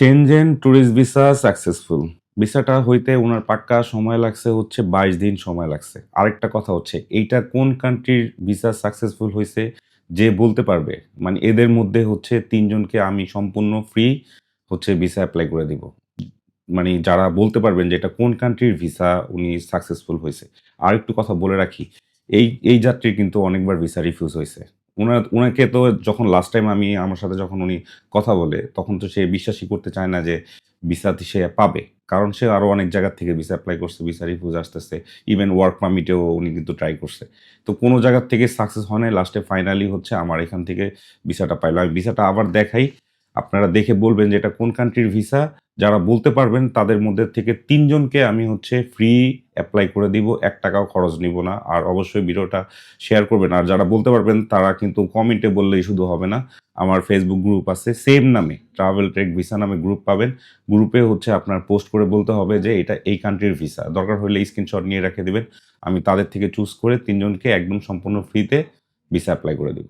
Shenzhen tourist visa successful ভিসাটা হইতে ওনার পাক্কা সময় লাগছে হচ্ছে বাইশ দিন সময় লাগছে। আরেকটা কথা হচ্ছে, এইটা কোন কান্ট্রির ভিসা সাকসেসফুল হয়েছে যে বলতে পারবে? মানে এদের মধ্যে হচ্ছে তিনজনকে আমি সম্পূর্ণ ফ্রি হচ্ছে ভিসা অ্যাপ্লাই করে দিব। মানে যারা বলতে পারবেন যে এটা কোন কান্ট্রির ভিসা উনি সাকসেসফুল হয়েছে আর একটু কথা বলে রাখি, এই এই যাত্রীর কিন্তু অনেকবার ভিসা রিফিউজ হয়েছে ওনার ওনাকে তো যখন লাস্ট টাইম আমি আমার সাথে যখন উনি কথা বলে, তখন তো সে বিশ্বাসই করতে চায় না যে ভিসা সে পাবে। কারণ সে আরও অনেক জায়গা থেকে ভিসা অ্যাপ্লাই করছে ভিসা রিফিউজ আসতেছে ইভেন ওয়ার্ক পারমিটেও উনি কিন্তু ট্রাই করছে। তো কোনো জায়গার থেকে সাকসেস হয় না লাস্টে ফাইনালি হচ্ছে আমার এখান থেকে ভিসাটা পাইলো। আমি ভিসাটা আবার দেখাই, আপনারা দেখে বলবেন যে এটা কোন কান্ট্রির ভিসা যারা বলতে পারবেন তাদের মধ্যে থেকে তিনজনকে আমি হচ্ছে ফ্রি অ্যাপ্লাই করে দিব। এক টাকাও খরচ নিব না। আর অবশ্যই ভিডিওটা শেয়ার করবেন। আর যারা বলতে পারবেন তারা কিন্তু কমেন্টে বললেই শুধু হবে না। আমার ফেসবুক গ্রুপ আছে। সেম নামে ট্রাভেল ট্রেক ভিসা নামে গ্রুপ পাবেন। গ্রুপে হচ্ছে আপনার পোস্ট করে বলতে হবে যে এটা এই কান্ট্রির ভিসা দরকার হলে স্ক্রিনশট নিয়ে রেখে দেবেন। আমি তাদের থেকে চুজ করে তিনজনকে একদম সম্পূর্ণ ফ্রিতে ভিসা অ্যাপ্লাই করে দিব।